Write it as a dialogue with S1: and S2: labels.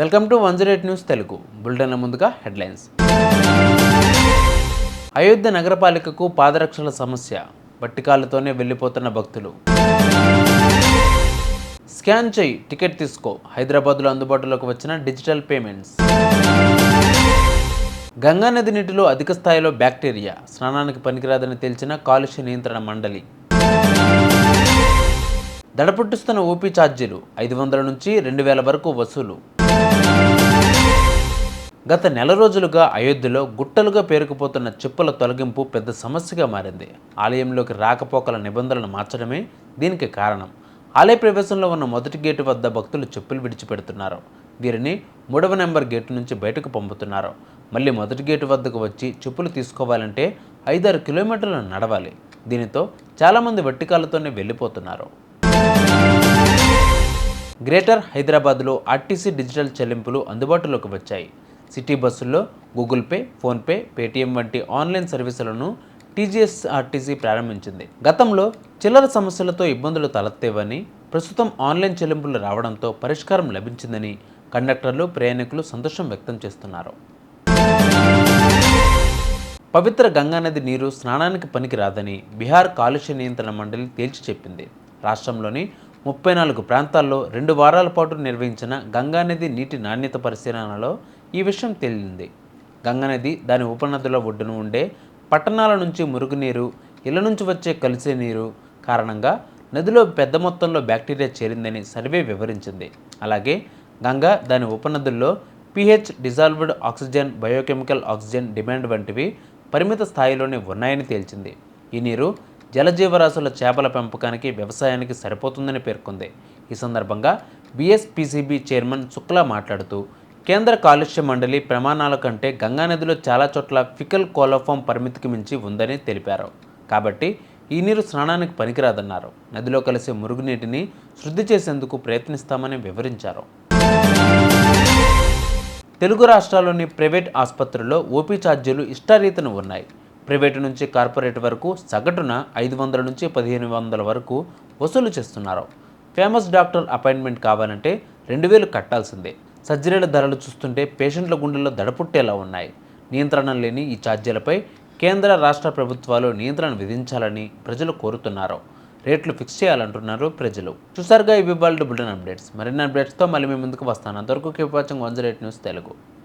S1: Welcome to one zero eight news Telugu. బులెటిన్ల ముందుగా headlines. Ayodhya నగరపాలికకు పాదరక్షల సమస్య బట్టికాలతోనే వెళ్ళిపోతున్న భక్తులు. స్కాన్ చేయి టికెట్ తీసుకో. హైదరాబాద్లో అందుబాటులోకి వచ్చిన డిజిటల్ పేమెంట్స్. గంగానది నీటిలో అధిక స్థాయిలో బ్యాక్టీరియా. స్నానానికి పనికిరాదని తేల్చిన కాలుష్య నియంత్రణ మండలి. దడపుట్టిస్తున్న ఓపీ ఛార్జీలు ఐదు వందల నుంచి రెండు వేల వరకు వసూలు. గత నెల రోజులుగా అయోధ్యలో గుట్టలుగా పేరుకుపోతున్న చెప్పుల తొలగింపు పెద్ద సమస్యగా మారింది. ఆలయంలోకి రాకపోకల నిబంధనలు మార్చడమే దీనికి కారణం. ఆలయ ప్రవేశంలో ఉన్న మొదటి గేటు వద్ద భక్తులు చెప్పులు విడిచిపెడుతున్నారు. వీరిని మూడవ నెంబర్ గేటు నుంచి బయటకు పంపుతున్నారు. మళ్ళీ మొదటి గేటు వద్దకు వచ్చి చెప్పులు తీసుకోవాలంటే ఐదారు కిలోమీటర్లు నడవాలి. దీనితో చాలామంది వట్టికాలతోనే వెళ్ళిపోతున్నారు. గ్రేటర్ హైదరాబాద్లో ఆర్టీసీ డిజిటల్ చెల్లింపులు అందుబాటులోకి వచ్చాయి. సిటీ బస్సుల్లో గూగుల్ పే ఫోన్పే పేటీఎం వంటి ఆన్లైన్ సర్వీసులను టీజీఎస్ఆర్టీసీ ప్రారంభించింది. గతంలో చిల్లర సమస్యలతో ఇబ్బందులు తలెత్తేవని ప్రస్తుతం ఆన్లైన్ చెల్లింపులు రావడంతో పరిష్కారం లభించిందని కండక్టర్లు ప్రయాణికులు సంతోషం వ్యక్తం చేస్తున్నారు. పవిత్ర గంగానది నీరు స్నానానికి పనికిరాదని బీహార్ కాలుష్య నియంత్రణ మండలి తేల్చి చెప్పింది. రాష్ట్రంలోని ముప్పై నాలుగు ప్రాంతాల్లో రెండు వారాల పాటు నిర్వహించిన గంగానది నీటి నాణ్యత పరిశీలనలో ఈ విషయం తేలింది. గంగానది దాని ఉపనదుల ఒడ్డున ఉండే పట్టణాల నుంచి మురుగునీరు ఇళ్ళ నుంచి వచ్చే కలిసే నీరు కారణంగా నదిలో పెద్ద మొత్తంలో బ్యాక్టీరియా చేరిందని సర్వే వివరించింది. అలాగే గంగా దాని ఉపనదుల్లో pH dissolved oxygen biochemical oxygen demand వంటివి పరిమిత స్థాయిలోనే ఉన్నాయని తేల్చింది. ఈ నీరు జలజీవరాశుల చేపల పెంపకానికి వ్యవసాయానికి సరిపోతుందని పేర్కొంది. ఈ సందర్భంగా బీఎస్పీసీబీ చైర్మన్ శుక్లా మాట్లాడుతూ కేంద్ర కాలుష్య మండలి ప్రమాణాల కంటే గంగానదిలో చాలా చోట్ల ఫికల్ కోలోఫామ్ పరిమితికి మించి ఉందని తెలిపారు. కాబట్టి ఈ నీరు స్నానానికి పనికిరాదన్నారు. నదిలో కలిసే మురుగునీటిని శుద్ధి చేసేందుకు ప్రయత్నిస్తామని వివరించారు. తెలుగు రాష్ట్రాల్లోని ప్రైవేట్ ఆసుపత్రుల్లో ఓపీ ఛార్జీలు ఇష్టారీతన ఉన్నాయి. ప్రైవేటు నుంచి కార్పొరేట్ వరకు సగటున ఐదు వందల నుంచి పదిహేను వందల వరకు వసూలు చేస్తున్నారు. ఫేమస్ డాక్టర్ అపాయింట్మెంట్ కావాలంటే రెండు వేలు కట్టాల్సిందే. సర్జరీల ధరలు చూస్తుంటే పేషెంట్ల గుండెల్లో దడపుట్టేలా ఉన్నాయి. నియంత్రణ లేని ఈ ఛార్జీలపై కేంద్ర రాష్ట్ర ప్రభుత్వాలు నియంత్రణ విధించాలని ప్రజలు కోరుతున్నారు. రేట్లు ఫిక్స్ చేయాలంటున్నారు ప్రజలు. చూసారుగా ఇవి వాళ్ళ బులెటిన్ అప్డేట్స్. మరిన్ని అప్డేట్స్తో మళ్ళీ మీ ముందుకు వస్తాను. అంతవరకు keep watching one zero eight news Telugu.